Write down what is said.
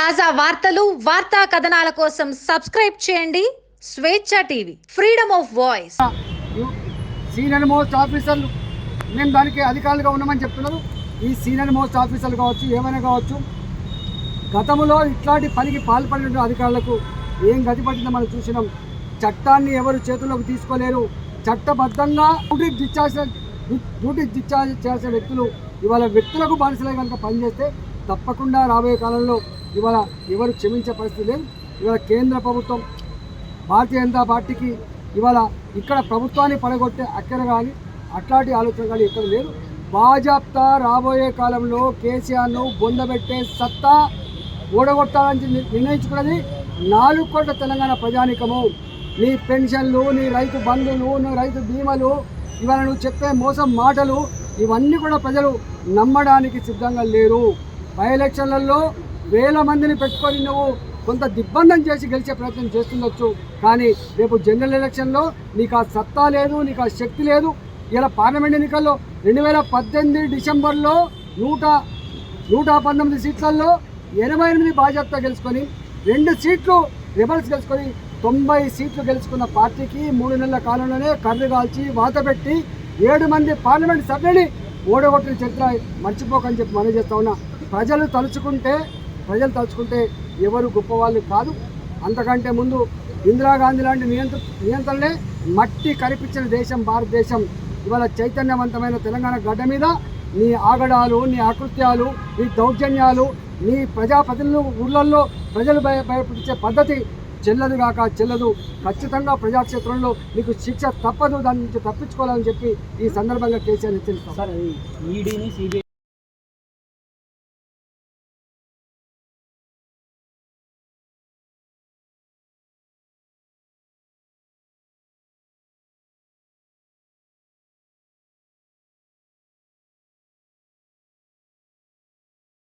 తాజా వార్తలు వార్తా కథనాల కోసం సబ్స్క్రైబ్ చేయండి. Swecha TV freedom of voice. Senior most ఆఫీసర్లు మేము దానికి అధికారులుగా ఉన్నామని చెప్తున్నారు. ఈ సీనియర్ మోస్ట్ ఆఫీసర్లు కావచ్చు ఏమైనా కావచ్చు గతంలో ఇట్లాంటి పనికి పాల్పడిన అధికారులకు ఏం గతి పట్టిందో మనం చూసినాం. చట్టాన్ని ఎవరు చేతుల్లోకి తీసుకోలేరు. చట్టబద్ధంగా డ్యూటీ డిశ్చార్జ్ డ్యూటీ డిశ్చార్జ్ చేసే వ్యక్తులు ఇవాళ వ్యక్తులకు బానిసలే కనుక పనిచేస్తే తప్పకుండా రాబోయే కాలంలో ఇవాళ ఎవరు క్షమించే పరిస్థితి లేదు. ఇవాళ కేంద్ర ప్రభుత్వం భారతీయ జనతా పార్టీకి ఇవాళ ఇక్కడ ప్రభుత్వాన్ని పడగొట్టే అక్కర కానీ అట్లాంటి ఆలోచన కానీ ఇక్కడ లేదు. బాజాప్తా రాబోయే కాలంలో కేసీఆర్ను బొందబెట్టే సత్తా ఓడగొట్టాలని నిర్ణయించుకున్నది నాలుగు కోట్ల తెలంగాణ ప్రజానికము. నీ పెన్షన్లు నీ రైతు బంధువులు నీ రైతు బీమాలు ఇవాళ నువ్వు చెప్పే మోసం మాటలు ఇవన్నీ కూడా ప్రజలు నమ్మడానికి సిద్ధంగా లేరు. బై ఎలక్షన్లలో వేల మందిని పెట్టుకొని నువ్వు కొంత దిగ్బంధం చేసి గెలిచే ప్రయత్నం చేస్తుండొచ్చు. కానీ రేపు జనరల్ ఎలక్షన్లో నీకు ఆ సత్తా లేదు నీకు ఆ శక్తి లేదు. ఇలా పార్లమెంట్ ఎన్నికల్లో రెండు వేల పద్దెనిమిది డిసెంబర్లో నూట నూట పంతొమ్మిది సీట్లలో ఎనభై ఎనిమిది బాధ్యత గెలుచుకొని రెండు సీట్లు రిబల్స్ గెలుచుకొని తొంభై సీట్లు గెలుచుకున్న పార్టీకి మూడు నెలల కాలంలోనే కర్రు కాల్చి వాత పెట్టి ఏడు మంది పార్లమెంట్ సభ్యుని ఓడగొట్టిన చరిత్ర మర్చిపోకని చెప్పి మనం చేస్తా ఉన్నా. ప్రజలు తలుచుకుంటే ప్రజలు తలుచుకుంటే ఎవరు గొప్పవాళ్ళు కాదు. అంతకంటే ముందు ఇందిరాగాంధీ లాంటి నియంత్ర నియంత్రణలే మట్టి కనిపించిన దేశం భారతదేశం. ఇవాళ చైతన్యవంతమైన తెలంగాణ గడ్డ మీద నీ ఆగడాలు నీ అకృత్యాలు నీ దౌర్జన్యాలు నీ ప్రజాప్రతినిధులు ఊళ్ళల్లో ప్రజలు భయ భయపించే పద్ధతి చెల్లదు కాక చెల్లదు. ఖచ్చితంగా ప్రజాక్షేత్రంలో నీకు శిక్ష తప్పదు దాని నుంచి తప్పించుకోవాలని చెప్పి ఈ సందర్భంగా కేసీఆర్ హెచ్చరిస్తాం. సార్ ఈడీని సిబిఐ